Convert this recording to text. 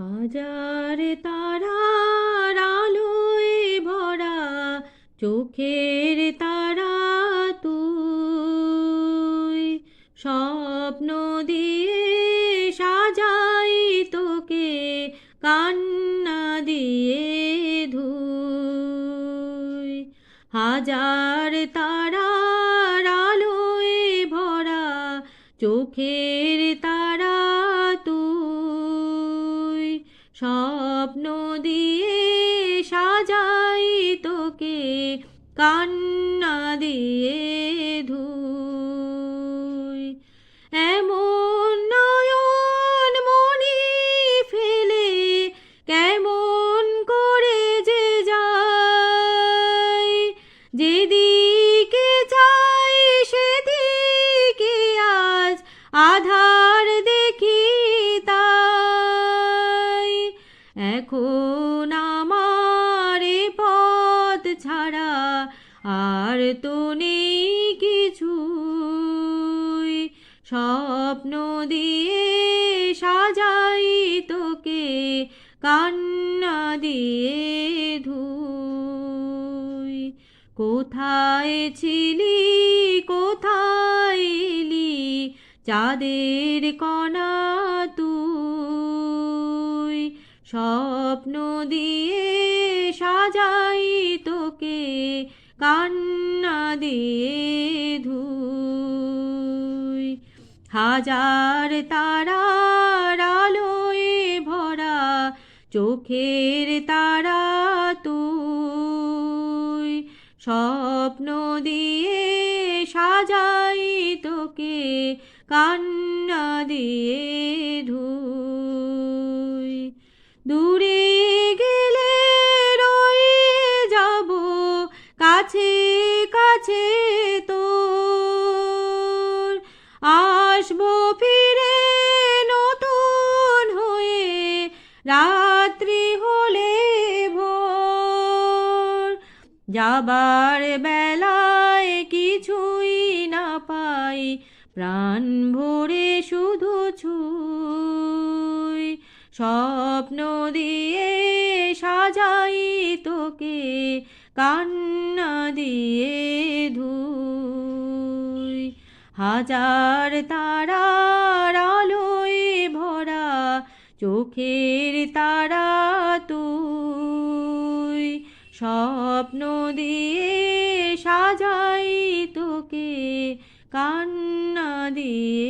হাজার তারার আলোয় ভরা চোখের তারা তুই। স্বপ্ন দিয়ে সাজাই তোকে, কান্না দিয়ে ধুই। হাজার তারার আলোয় ভরা চোখের তারা স্বপ্ন দিয়ে সাজাই তোকে, কান্না দিয়ে ধুই। এমন নয়ন মনি ফেলে, কেমন করে যে যায়। যেদিকে চাই সেদিকে আজ আধার এ পথ ছাড়া আর তো নেই কিছুই। স্বপ্ন দিয়ে সাজাই তোকে, কান্না দিয়ে ধুই। কোথায় ছিলি, কোথায় এলি, চাঁদের কণা তুই স্বপ্ন দিয়ে সাজাই তোকে, কান্না দিয়ে ধুই। হাজার তারার আলোয় ভরা চোখের তারা তুই। স্বপ্ন দিয়ে সাজাই তোকে, কান্না দিয়ে ধুই। দূরে গেলে রয়ে যাব, কাছে কাছে তোর। আসব ফিরে নতুন হয়ে, রাত্রি হলে ভোর। যাবার বেলায় কিছুই না পাই, প্রাণ ভরে শুধু ছুই স্বপ্ন দিয়ে সাজাই তোকে, কান্না দিয়ে ধুই। হাজার তারার আলোয় ভরা চোখের তারা তুই। স্বপ্ন দিয়ে সাজাই তোকে, কান্না দিয়ে